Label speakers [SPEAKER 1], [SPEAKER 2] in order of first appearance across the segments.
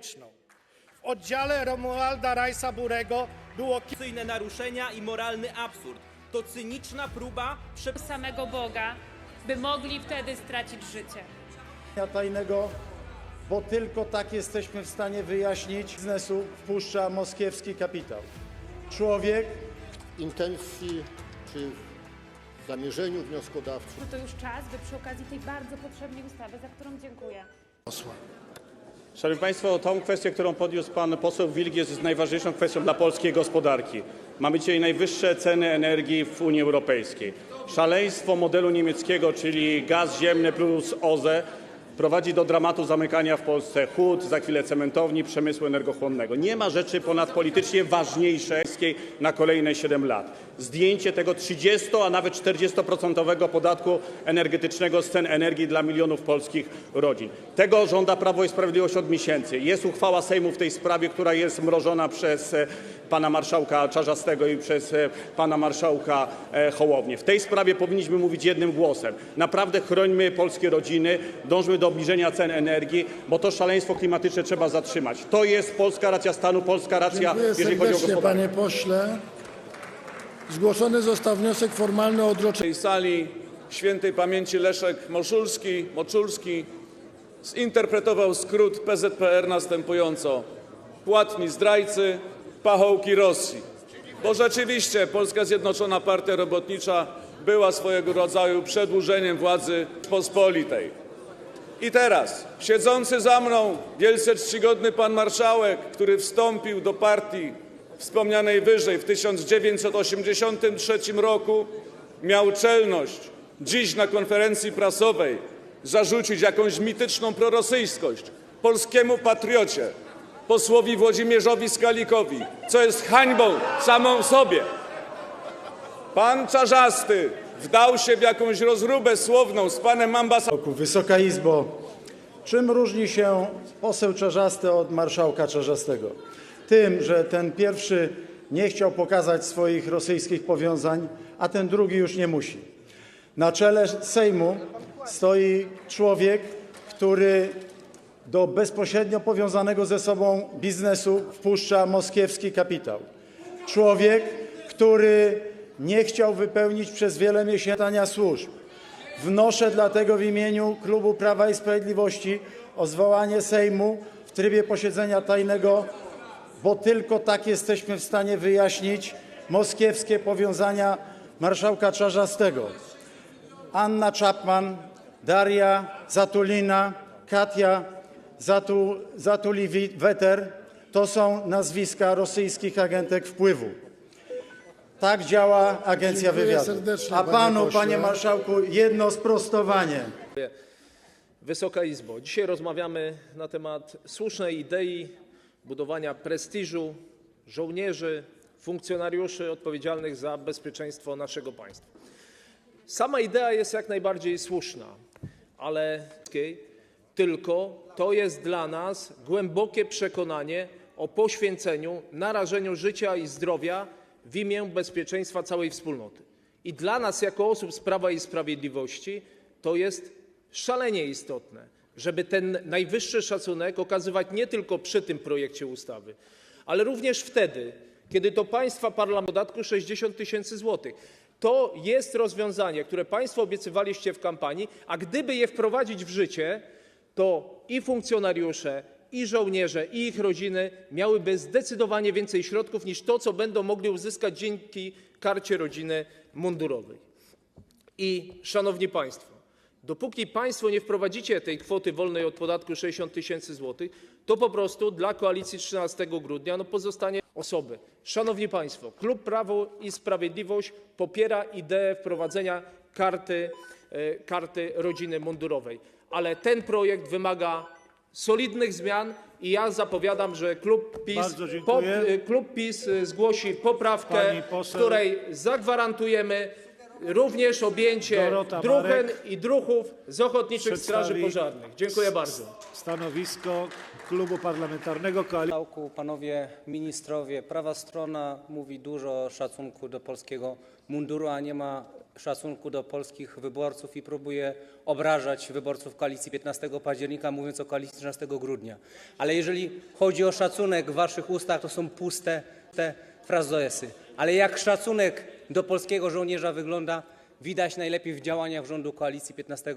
[SPEAKER 1] patriotyczną. W oddziale Romualda Rajsa Burego było
[SPEAKER 2] konstytucyjne naruszenia i moralny absurd. To cyniczna próba prze...
[SPEAKER 3] samego Boga, by mogli wtedy stracić życie.
[SPEAKER 4] tajnego, bo tylko tak jesteśmy w stanie wyjaśnić biznesu wpuszcza moskiewski kapitał. Człowiek,
[SPEAKER 5] intencji czy zamierzeniu wnioskodawców
[SPEAKER 3] To już czas, by przy okazji tej bardzo potrzebnej ustawy, za którą dziękuję,
[SPEAKER 6] Szanowni Państwo, kwestię, którą podniósł Pan poseł Wilk jest najważniejszą kwestią dla polskiej gospodarki. Mamy dzisiaj najwyższe ceny energii w Unii Europejskiej. Szaleństwo modelu niemieckiego, czyli gaz ziemny plus OZE, prowadzi do dramatu zamykania w Polsce hut, za chwilę cementowni, przemysłu energochłonnego. Nie ma rzeczy ponadpolitycznie ważniejszej na kolejne 7 lat. Zdjęcie tego 30, a nawet 40% podatku energetycznego z cen energii dla milionów polskich rodzin. Tego żąda Prawo i Sprawiedliwość od miesięcy. Jest uchwała Sejmu w tej sprawie, która jest mrożona przez e, pana marszałka Czarzastego i przez e, pana marszałka e, Hołownię. W tej sprawie powinniśmy mówić jednym głosem. Naprawdę chrońmy polskie rodziny, dążmy do obniżenia cen energii, bo to szaleństwo klimatyczne trzeba zatrzymać. To jest polska racja stanu, polska racja, jeżeli chodzi o gospodarkę.
[SPEAKER 7] panie pośle. Zgłoszony został wniosek formalny o odroczenie.
[SPEAKER 8] tej sali świętej pamięci Leszek Moszulski, Moczulski zinterpretował skrót PZPR następująco. Płatni zdrajcy, pachołki Rosji. Bo rzeczywiście Polska Zjednoczona Partia Robotnicza była swojego rodzaju przedłużeniem władzy Pospolitej. I teraz siedzący za mną wielce czcigodny pan marszałek, który wstąpił do partii wspomnianej wyżej w 1983 roku, miał czelność dziś na konferencji prasowej zarzucić jakąś mityczną prorosyjskość polskiemu patriocie, posłowi Włodzimierzowi Skalikowi, co jest hańbą samą sobie. Pan Czarzasty wdał się w jakąś rozróbę słowną z panem ambasadorem.
[SPEAKER 4] Wysoka Izbo, czym różni się poseł Czarzasty od marszałka Czarzastego? Tym, że ten pierwszy nie chciał pokazać swoich rosyjskich powiązań, a ten drugi już nie musi. Na czele Sejmu stoi człowiek, który do bezpośrednio powiązanego ze sobą biznesu wpuszcza moskiewski kapitał. Człowiek, który nie chciał wypełnić przez wiele miesięcy służb. Wnoszę dlatego w imieniu klubu Prawa i Sprawiedliwości o zwołanie Sejmu w trybie posiedzenia tajnego, bo tylko tak jesteśmy w stanie wyjaśnić moskiewskie powiązania marszałka Czarzastego. Anna Czapman, Daria Zatulina, Katia Zatu, Zatuli-Weter to są nazwiska rosyjskich agentek wpływu. Tak działa agencja wywiadu. A panu, panie marszałku, jedno sprostowanie.
[SPEAKER 9] Wysoka Izbo, dzisiaj rozmawiamy na temat słusznej idei budowania prestiżu żołnierzy, funkcjonariuszy odpowiedzialnych za bezpieczeństwo naszego państwa. Sama idea jest jak najbardziej słuszna, ale tylko to jest dla nas głębokie przekonanie o poświęceniu, narażeniu życia i zdrowia w imię bezpieczeństwa całej wspólnoty. I dla nas, jako osób z Prawa i Sprawiedliwości, to jest szalenie istotne, żeby ten najwyższy szacunek okazywać nie tylko przy tym projekcie ustawy, ale również wtedy, kiedy to państwa podatku 60 tysięcy złotych. To jest rozwiązanie, które państwo obiecywaliście w kampanii, a gdyby je wprowadzić w życie, to i funkcjonariusze, i żołnierze, i ich rodziny miałyby zdecydowanie więcej środków niż to, co będą mogli uzyskać dzięki karcie rodziny mundurowej. I szanowni państwo, dopóki państwo nie wprowadzicie tej kwoty wolnej od podatku 60 tysięcy złotych, to po prostu dla koalicji 13 grudnia no pozostanie osoby. Szanowni państwo, klub Prawo i Sprawiedliwość popiera ideę wprowadzenia karty, e, karty rodziny mundurowej, ale ten projekt wymaga solidnych zmian i ja zapowiadam, że klub PiS, e, zgłosi poprawkę, w której zagwarantujemy również objęcie
[SPEAKER 1] Dorota
[SPEAKER 9] druhen
[SPEAKER 1] Marek
[SPEAKER 9] i druhów z ochotniczych straży
[SPEAKER 1] przedstawi
[SPEAKER 9] pożarnych. Dziękuję bardzo.
[SPEAKER 1] stanowisko Klubu Parlamentarnego Koalicja.
[SPEAKER 10] Marszałku, panowie ministrowie, prawa strona mówi dużo o szacunku do polskiego munduru, a nie ma szacunku do polskich wyborców i próbuje obrażać wyborców koalicji 15 października, mówiąc o koalicji 13 grudnia. Ale jeżeli chodzi o szacunek w waszych ustach, to są puste te frazesy. Ale jak szacunek do polskiego żołnierza wygląda, widać najlepiej w działaniach rządu koalicji 15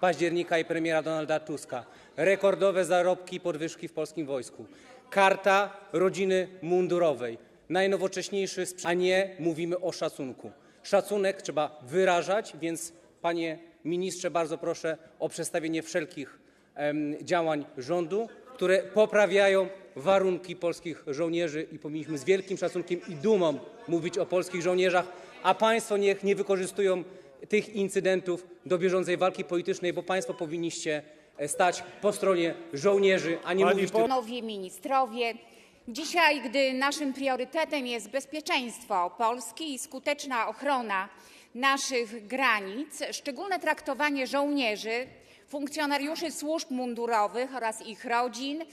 [SPEAKER 10] października i premiera Donalda Tuska. Rekordowe zarobki i podwyżki w polskim wojsku. Karta rodziny mundurowej. Najnowocześniejszy sprzęt, a nie mówimy o szacunku. Szacunek trzeba wyrażać, więc panie ministrze, bardzo proszę o przedstawienie wszelkich em, działań rządu, które poprawiają warunki polskich żołnierzy i powinniśmy z wielkim szacunkiem i dumą mówić o polskich żołnierzach, a państwo niech nie wykorzystują tych incydentów do bieżącej walki politycznej, bo państwo powinniście e, stać po stronie żołnierzy, a nie mówić tylko
[SPEAKER 11] Panowie ministrowie, dzisiaj, gdy naszym priorytetem jest bezpieczeństwo Polski i skuteczna ochrona naszych granic, szczególne traktowanie żołnierzy, funkcjonariuszy służb mundurowych oraz ich rodzin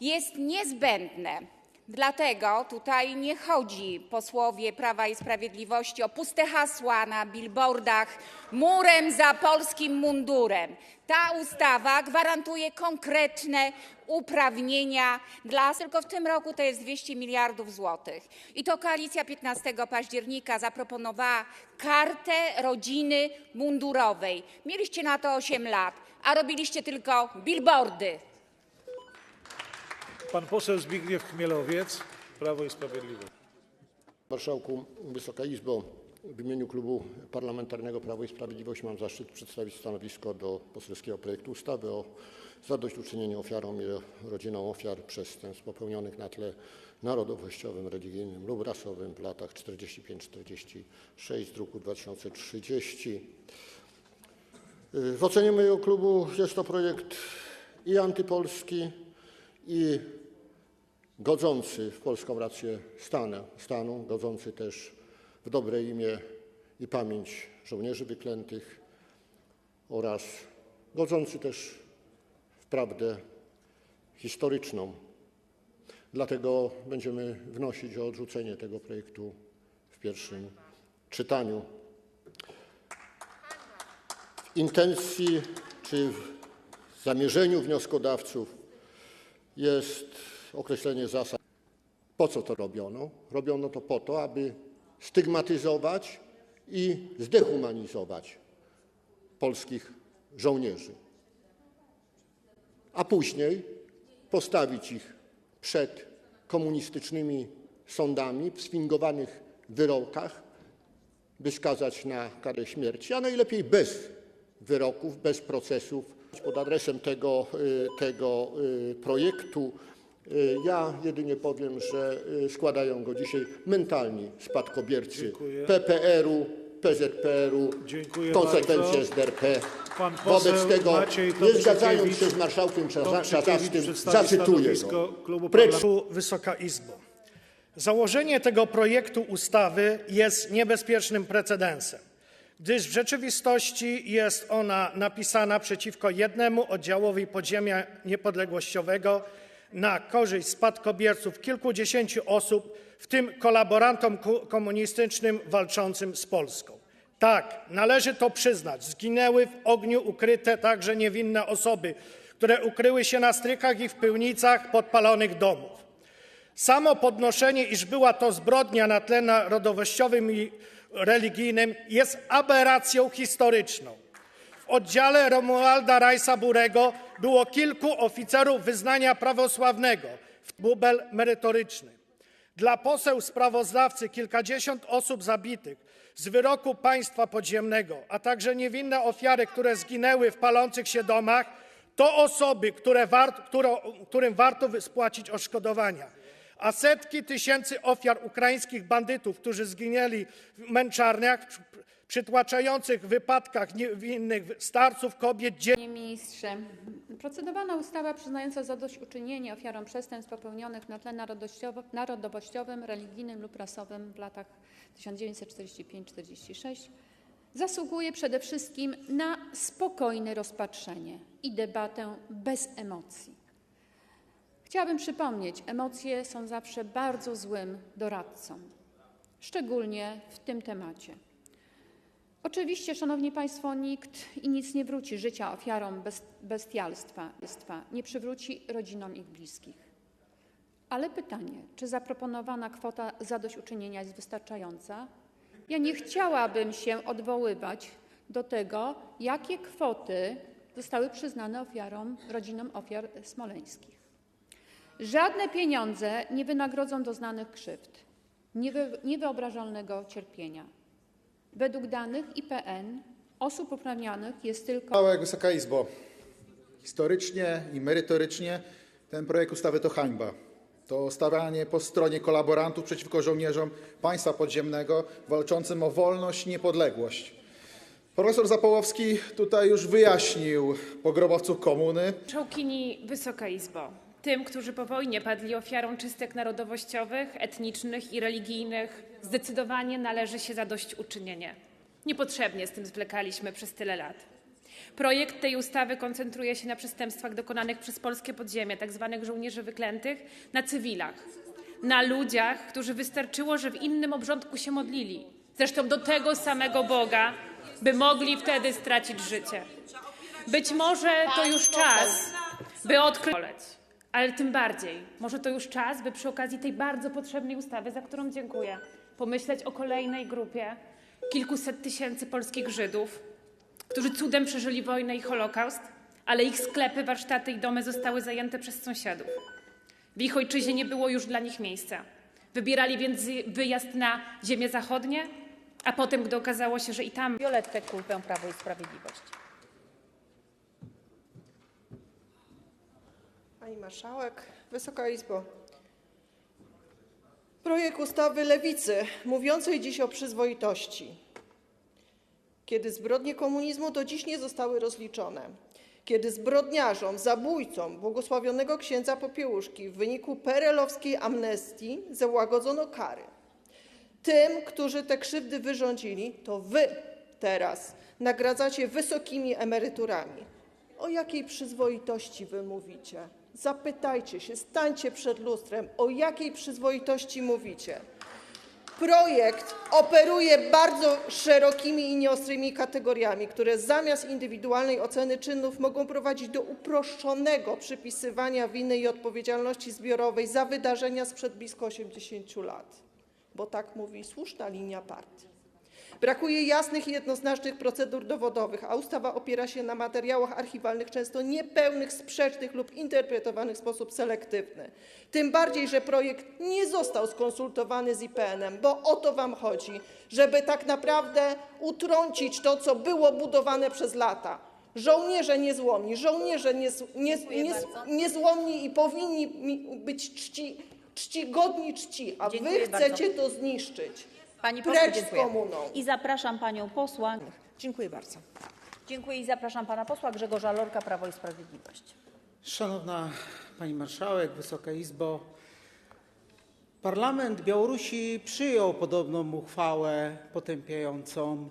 [SPEAKER 11] jest niezbędne. Dlatego tutaj nie chodzi posłowie Prawa i Sprawiedliwości o puste hasła na billboardach murem za polskim mundurem. Ta ustawa gwarantuje konkretne uprawnienia dla tylko w tym roku to jest 200 miliardów złotych. I to koalicja 15 października zaproponowała kartę rodziny mundurowej. Mieliście na to 8 lat, a robiliście tylko billboardy.
[SPEAKER 1] Pan poseł Zbigniew Chmielowiec, Prawo i Sprawiedliwość.
[SPEAKER 5] Marszałku, Wysoka Izbo, w imieniu Klubu Parlamentarnego Prawo i Sprawiedliwość mam zaszczyt przedstawić stanowisko do poselskiego projektu ustawy o zadośćuczynieniu ofiarom i rodzinom ofiar przestępstw popełnionych na tle narodowościowym, religijnym lub rasowym w latach 45-46 z druku 2030. W ocenie mojego klubu jest to projekt i antypolski, i godzący w polską rację stanu, godzący też w dobre imię i pamięć żołnierzy wyklętych oraz godzący też w prawdę historyczną. Dlatego będziemy wnosić o odrzucenie tego projektu w pierwszym czytaniu. W intencji czy w zamierzeniu wnioskodawców jest określenie zasad. Po co to robiono? Robiono to po to, aby stygmatyzować i zdehumanizować polskich żołnierzy, a później postawić ich przed komunistycznymi sądami w sfingowanych wyrokach, by skazać na karę śmierci, a najlepiej bez wyroków, bez procesów. Pod adresem tego, y, tego y, projektu ja jedynie powiem, że y, składają go dzisiaj mentalni spadkobiercy. PPR-u, PZPR-u, w konsekwencji. SDRP. Wobec tego, nie zgadzając się z marszałkiem Czarzastym, zacytuję go. Precz.
[SPEAKER 12] Wysoka Izbo. Założenie tego projektu ustawy jest niebezpiecznym precedensem, gdyż w rzeczywistości jest ona napisana przeciwko jednemu oddziałowi podziemia niepodległościowego na korzyść spadkobierców kilkudziesięciu osób, w tym kolaborantom komunistycznym walczącym z Polską. Tak, należy to przyznać, zginęły w ogniu ukryte także niewinne osoby, które ukryły się na strykach i w piwnicach podpalonych domów. Samo podnoszenie, iż była to zbrodnia na tle narodowościowym i religijnym, jest aberracją historyczną. W oddziale Romualda Rajsa Burego było kilku oficerów wyznania prawosławnego, w bubel merytoryczny. Dla poseł sprawozdawcy kilkadziesiąt osób zabitych z wyroku państwa podziemnego, a także niewinne ofiary, które zginęły w palących się domach, to osoby, które wart, którą, którym warto spłacić odszkodowania. A setki tysięcy ofiar ukraińskich bandytów, którzy zginęli w męczarniach, przytłaczających wypadkach niewinnych starców, kobiet, dzieci.
[SPEAKER 3] Panie ministrze, procedowana ustawa przyznająca zadośćuczynienie ofiarom przestępstw popełnionych na tle narodowościowym, religijnym lub rasowym w latach 1945-46 zasługuje przede wszystkim na spokojne rozpatrzenie i debatę bez emocji. Chciałabym przypomnieć, emocje są zawsze bardzo złym doradcą, szczególnie w tym temacie. Oczywiście, Szanowni Państwo, nikt i nic nie wróci życia ofiarom bestialstwa, nie przywróci rodzinom ich bliskich. Ale pytanie, czy zaproponowana kwota zadośćuczynienia jest wystarczająca? Ja nie chciałabym się odwoływać do tego, jakie kwoty zostały przyznane rodzinom ofiar smoleńskich. Żadne pieniądze nie wynagrodzą doznanych krzywd, niewy, niewyobrażalnego cierpienia. Według danych IPN osób uprawnionych jest tylko
[SPEAKER 13] Marszałek, Wysoka Izbo, historycznie i merytorycznie ten projekt ustawy to hańba. To stawianie po stronie kolaborantów przeciwko żołnierzom państwa podziemnego walczącym o wolność i niepodległość. Profesor Zapołowski tutaj już wyjaśnił pogrobowców komuny.
[SPEAKER 14] Marszałkini, Wysoka Izbo, tym, którzy po wojnie padli ofiarą czystek narodowościowych, etnicznych i religijnych, zdecydowanie należy się zadośćuczynienie. Niepotrzebnie z tym zwlekaliśmy przez tyle lat. Projekt tej ustawy koncentruje się na przestępstwach dokonanych przez polskie podziemie, tzw. żołnierzy wyklętych, na cywilach, na ludziach, którzy wystarczyło, że w innym obrządku się modlili. Zresztą do tego samego Boga, by mogli wtedy stracić życie. Być może to już czas, by odkryć, ale tym bardziej, może to już czas, by przy okazji tej bardzo potrzebnej ustawy, za którą dziękuję, pomyśleć o kolejnej grupie kilkuset tysięcy polskich Żydów, którzy cudem przeżyli wojnę i Holokaust, ale ich sklepy, warsztaty i domy zostały zajęte przez sąsiadów. W ich ojczyźnie nie było już dla nich miejsca. Wybierali więc wyjazd na ziemię zachodnie, a potem, gdy okazało się, że i tam
[SPEAKER 15] Violettę Kulpę, Prawo i Sprawiedliwość.
[SPEAKER 12] Pani Marszałek, Wysoka Izbo. Projekt ustawy Lewicy mówiącej dziś o przyzwoitości. Kiedy zbrodnie komunizmu do dziś nie zostały rozliczone, kiedy zbrodniarzom, zabójcom błogosławionego księdza Popiełuszki w wyniku perelowskiej amnestii załagodzono kary, tym, którzy te krzywdy wyrządzili, to wy teraz nagradzacie wysokimi emeryturami. O jakiej przyzwoitości wy mówicie? Zapytajcie się, stańcie przed lustrem, o jakiej przyzwoitości mówicie. Projekt operuje bardzo szerokimi i nieostrymi kategoriami, które zamiast indywidualnej oceny czynów mogą prowadzić do uproszczonego przypisywania winy i odpowiedzialności zbiorowej za wydarzenia sprzed blisko 80 lat, bo tak mówi słuszna linia partii. Brakuje jasnych i jednoznacznych procedur dowodowych, a ustawa opiera się na materiałach archiwalnych często niepełnych, sprzecznych lub interpretowanych w sposób selektywny. Tym bardziej, że projekt nie został skonsultowany z IPN-em, bo o to wam chodzi, żeby tak naprawdę utrącić to, co było budowane przez lata. Żołnierze niezłomni, żołnierze niez, niez, niez, niezłomni i powinni być czci, czcigodni czci, a wy chcecie to zniszczyć.
[SPEAKER 15] Pani poseł,
[SPEAKER 12] Precz z
[SPEAKER 15] dziękuję.
[SPEAKER 12] komuną.
[SPEAKER 15] I zapraszam panią posła.
[SPEAKER 12] Dziękuję bardzo.
[SPEAKER 15] Dziękuję i zapraszam pana posła Grzegorza Lorka, Prawo i Sprawiedliwość.
[SPEAKER 16] Szanowna Pani Marszałek, Wysoka Izbo. Parlament Białorusi przyjął podobną uchwałę potępiającą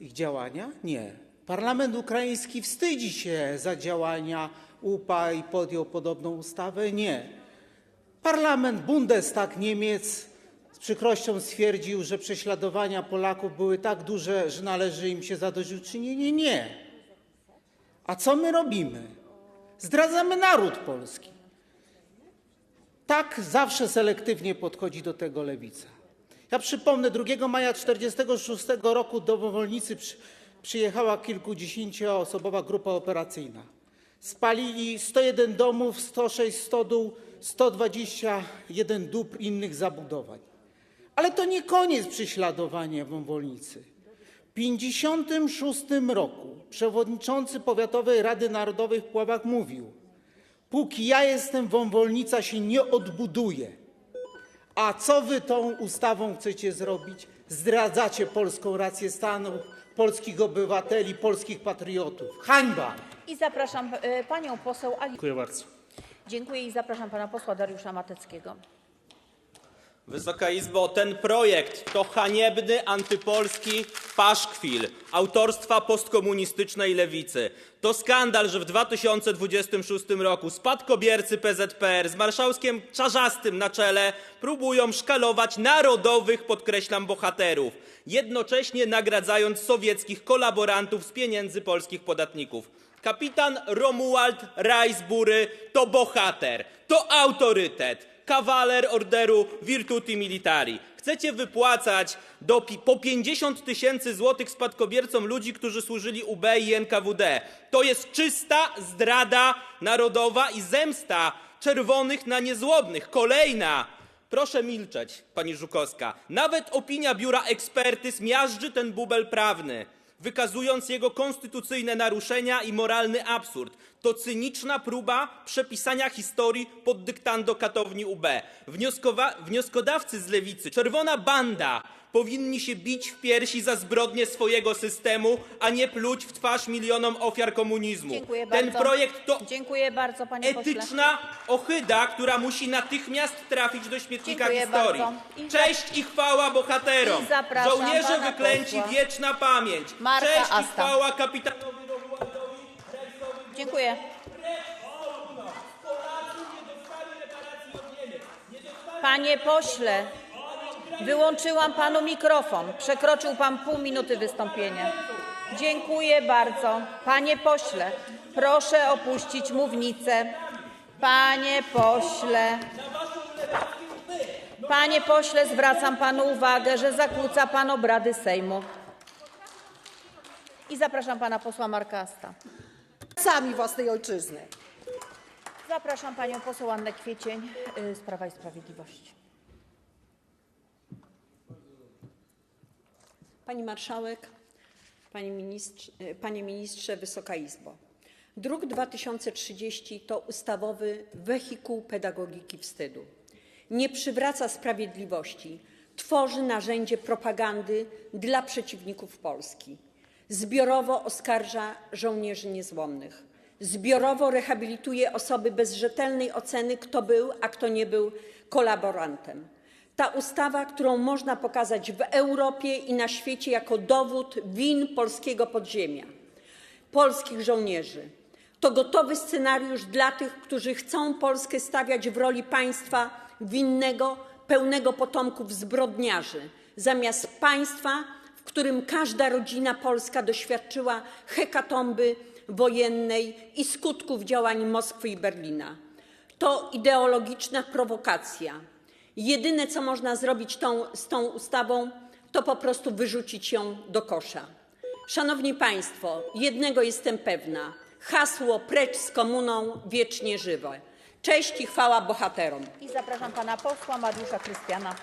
[SPEAKER 16] ich działania? Nie. Parlament ukraiński wstydzi się za działania UPA i podjął podobną ustawę? Nie. Parlament Bundestag Niemiec z przykrością stwierdził, że prześladowania Polaków były tak duże, że należy im się zadośćuczynienie? Nie. A co my robimy? Zdradzamy naród polski. Tak zawsze selektywnie podchodzi do tego lewica. Ja przypomnę, 2 maja 1946 roku do Wawolnicy przy, przyjechała kilkudziesięcioosobowa grupa operacyjna. Spalili 101 domów, 106 stodół, 121 dóbr innych zabudowań. Ale to nie koniec prześladowania w Wąwolnicy. W 1956 roku przewodniczący Powiatowej Rady Narodowej w Puławach mówił: Póki ja jestem, Wąwolnica się nie odbuduje. A co wy tą ustawą chcecie zrobić? Zdradzacie polską rację stanu, polskich obywateli, polskich patriotów. Hańba!
[SPEAKER 15] I zapraszam e, panią poseł Ali.
[SPEAKER 6] Dziękuję bardzo.
[SPEAKER 15] Dziękuję i zapraszam pana posła Dariusza Mateckiego.
[SPEAKER 2] Wysoka Izbo, ten projekt to haniebny antypolski paszkwil autorstwa postkomunistycznej lewicy. To skandal, że w 2026 roku spadkobiercy PZPR z marszałkiem Czarzastym na czele próbują szkalować narodowych, podkreślam, bohaterów, jednocześnie nagradzając sowieckich kolaborantów z pieniędzy polskich podatników. Kapitan Romuald Reisbury to bohater, to autorytet, kawaler orderu Virtuti Militari. Chcecie wypłacać do, po 50 tysięcy złotych spadkobiercom ludzi, którzy służyli UB i NKWD. To jest czysta zdrada narodowa i zemsta czerwonych na niezłomnych. Kolejna. Proszę milczeć, pani Żukowska. Nawet opinia biura ekspertyz miażdży ten bubel prawny wykazując jego konstytucyjne naruszenia i moralny absurd. To cyniczna próba przepisania historii pod dyktando katowni UB. Wnioskowa- wnioskodawcy z lewicy, czerwona banda, powinni się bić w piersi za zbrodnie swojego systemu, a nie pluć w twarz milionom ofiar komunizmu.
[SPEAKER 15] Dziękuję
[SPEAKER 2] Ten
[SPEAKER 15] bardzo.
[SPEAKER 2] projekt to
[SPEAKER 15] Dziękuję bardzo, panie pośle.
[SPEAKER 2] etyczna ohyda, która musi natychmiast trafić do śmietnika
[SPEAKER 15] Dziękuję
[SPEAKER 2] historii.
[SPEAKER 15] bardzo. I
[SPEAKER 2] Cześć i chwała bohaterom!
[SPEAKER 15] I pana
[SPEAKER 2] wyklęci,
[SPEAKER 15] posła.
[SPEAKER 2] wieczna pamięć!
[SPEAKER 15] Marka
[SPEAKER 2] Cześć i
[SPEAKER 15] Asta.
[SPEAKER 2] chwała kapitanowi Romualdowi
[SPEAKER 15] Dziękuję. Panie pośle, wyłączyłam panu mikrofon. Przekroczył pan pół minuty wystąpienia. Dziękuję bardzo. Panie pośle, proszę opuścić mównicę. Panie pośle. Panie pośle, zwracam panu uwagę, że zakłóca pan obrady Sejmu. I zapraszam pana posła Marka Asta.
[SPEAKER 12] Sami własnej ojczyzny.
[SPEAKER 15] Zapraszam panią poseł Annę Kwiecień y, z Prawa i Sprawiedliwości.
[SPEAKER 17] Pani Marszałek, Panie Ministrze, Panie Ministrze, Wysoka Izbo. Druk 2030 to ustawowy wehikuł pedagogiki wstydu. Nie przywraca sprawiedliwości, tworzy narzędzie propagandy dla przeciwników Polski. Zbiorowo oskarża żołnierzy niezłomnych. Zbiorowo rehabilituje osoby bez rzetelnej oceny, kto był, a kto nie był kolaborantem. Ta ustawa, którą można pokazać w Europie i na świecie jako dowód win polskiego podziemia, polskich żołnierzy. To gotowy scenariusz dla tych, którzy chcą Polskę stawiać w roli państwa winnego, pełnego potomków zbrodniarzy, zamiast państwa, w którym każda rodzina polska doświadczyła hekatomby wojennej i skutków działań Moskwy i Berlina. To ideologiczna prowokacja. Jedyne, co można zrobić tą, z tą ustawą, to po prostu wyrzucić ją do kosza. Szanowni Państwo, jednego jestem pewna. Hasło precz z komuną wiecznie żywe. Cześć i chwała bohaterom.
[SPEAKER 15] I zapraszam pana posła Mariusza Krystiana.